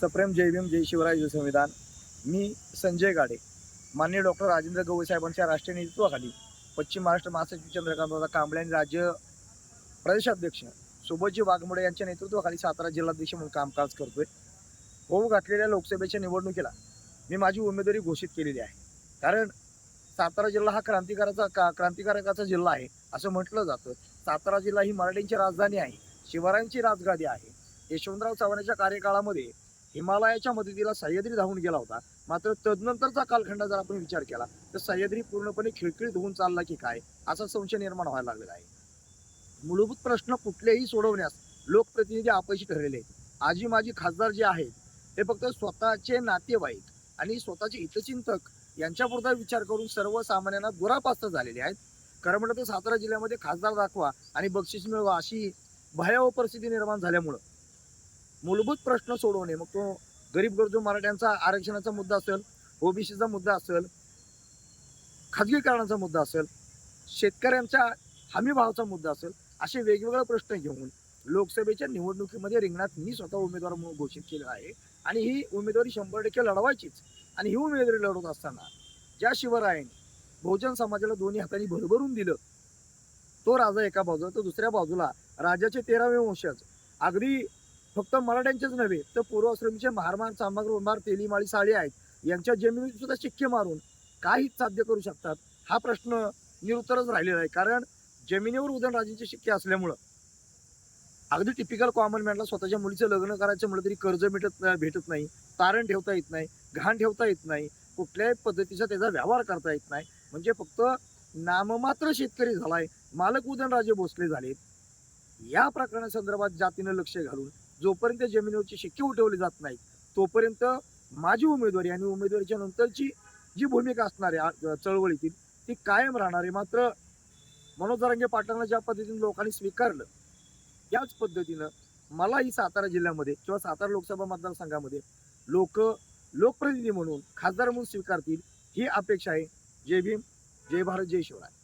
सप्रेम जय भीम जय शिवराय जय संविधान. मी संजय गाडे. माननीय डॉक्टर राजेंद्र गवई साहेबांच्या राष्ट्रीय नेतृत्वाखाली पश्चिम महाराष्ट्र महासचिव चंद्रकांत कांबळे आणि राज्य प्रदेशाध्यक्ष सुबोधजी वाघमोडे यांच्या नेतृत्वाखाली सातारा जिल्हाध्यक्ष म्हणून कामकाज करतोय. होऊ घातलेल्या लोकसभेच्या निवडणुकीला मी माझी उमेदवारी घोषित केलेली आहे. कारण सातारा जिल्हा हा क्रांतिकाराचा का क्रांतिकारकाचा जिल्हा आहे असं म्हटलं जातं. सातारा जिल्हा ही मराठींची राजधानी आहे शिवरायांची राजगादी आहे. यशवंतराव चव्हाणाच्या कार्यकाळामध्ये हिमालयाच्या मदतीला सह्याद्री धावून गेला होता. मात्र तदनंतरचा कालखंड जर आपण विचार केला तर सह्याद्री पूर्णपणे खिळखिळीत होऊन चालला की काय? असा संशय निर्माण व्हायला लागलेला आहे. मूलभूत प्रश्न कुठलेही सोडवण्यास लोकप्रतिनिधी अपयशी ठरलेले आहेत. आजी माजी खासदार जे आहेत ते फक्त स्वतःचे नातेवाईक आणि स्वतःचे हितचिंतक यांच्यापुरता विचार करून सर्वसामान्यांना दुरापास्त झालेले आहेत. खरं म्हटलं तर सातारा जिल्ह्यामध्ये खासदार दाखवा आणि बक्षीस मिळवा अशी भयावह परिस्थिती निर्माण झाल्यामुळं मूलभूत प्रश्न सोडवणे. मग तो गरीब गरजू मराठ्यांचा आरक्षणाचा मुद्दा असेल ओबीसीचा मुद्दा असेल खाजगीकरणाचा मुद्दा असेल शेतकऱ्यांच्या हमीभावाचा मुद्दा असेल असे वेगवेगळे प्रश्न घेऊन लोकसभेच्या निवडणुकीमध्ये रिंगणात मी स्वतः उमेदवार म्हणून घोषित केलं आहे. आणि ही उमेदवारी शंभर टक्के लढवायचीच. आणि ही उमेदवारी लढवत असताना ज्या शिवरायाने बहुजन समाजाला दोन्ही हातांनी भरभरून दिलं तो राजा एका बाजूला तर दुसऱ्या बाजूला राजाचे तेरावे वंशज. अगदी फक्त मराठ्यांचेच नव्हे तर पूर्वाश्रमीचे मारमान चांभार उंभार तेलीमाळी साळे आहेत. यांच्या जमिनीत सुद्धा शिक्के मारून काही साध्य करू शकतात? हा प्रश्न निरुत्तरच राहिलेला आहे. कारण जमिनीवर उदयनराजेंचे शिक्के असल्यामुळं अगदी टिपिकल कॉमन मॅनला स्वतःच्या मुलीचं लग्न करायचं म्हटलं तरी कर्ज भेटत भेटत नाही तारण ठेवता येत नाही घाण ठेवता येत नाही कुठल्याही पद्धतीचा त्याचा व्यवहार करता येत नाही. म्हणजे फक्त नाममात्र शेतकरी झालाय मालक उदयनराजे भोसले झालेत. या प्रकरणासंदर्भात जातीनं लक्ष घालून जोपर्यंत जमिनीवरची शिक्के उठवली जात नाही तोपर्यंत माझी उमेदवारी आणि उमेदवारीच्या नंतरची जी भूमिका असणार आहे चळवळीतील ती कायम राहणार. आहे मात्र मनोज रंगे पाटलांना ज्या पद्धतीने लोकांनी स्वीकारलं याच पद्धतीनं मलाही सातारा जिल्ह्यामध्ये किंवा सातारा लोकसभा मतदारसंघामध्ये लोक लोकप्रतिनिधी म्हणून खासदार म्हणून स्वीकारतील ही अपेक्षा आहे. जय भीम जय भारत जय शिवराय.